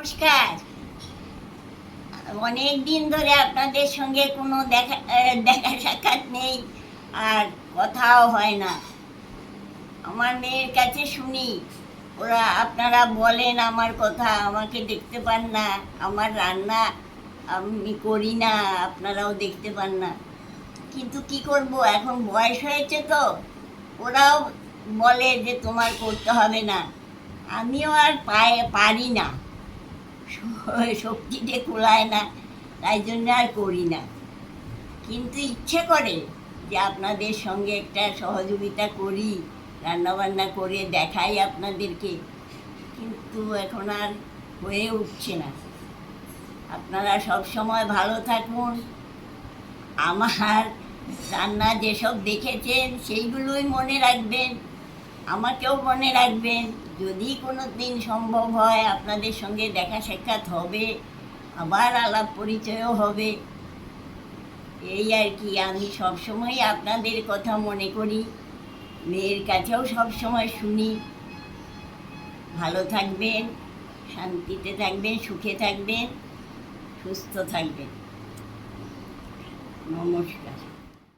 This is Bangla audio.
নমস্কার। অনেক দিন ধরে আপনাদের সঙ্গে কোনো দেখা দেখা সাক্ষাৎ নেই, আর কথাও হয় না। আমার মেয়ের কাছে শুনি, ওরা আপনারা বলেন আমার কথা, আমাকে দেখতে পান না, আমার রান্না আমি করি না, আপনারাও দেখতে পান না। কিন্তু কি করব, এখন বয়স হয়েছে তো, ওরাও বলে যে তোমার করতে হবে না। আমিও আর পায়ে, পারি না। শক্তিতে কুলায় না, তাই জন্য আর করি না। কিন্তু ইচ্ছে করে যে আপনাদের সঙ্গে একটা সহযোগিতা করি, রান্নাবান্না করে দেখাই আপনাদেরকে, কিন্তু এখন আর হয়ে উঠছে না। আপনারা সব সময় ভালো থাকুন। আমার রান্না যেসব দেখেছেন, সেইগুলোই মনে রাখবেন। আমাকেও মনে রাখবেন, যদি কোনো দিন সম্ভব হয় আপনাদের সঙ্গে দেখা সাক্ষাৎ হবে, আবার আলাপ পরিচয়ও হবে। এই আর কি, আমি সবসময় আপনাদের কথা মনে করি, মেয়ের কাছেও সবসময় শুনি। ভালো থাকবেন, শান্তিতে থাকবেন, সুখে থাকবেন, সুস্থ থাকবেন। নমস্কার।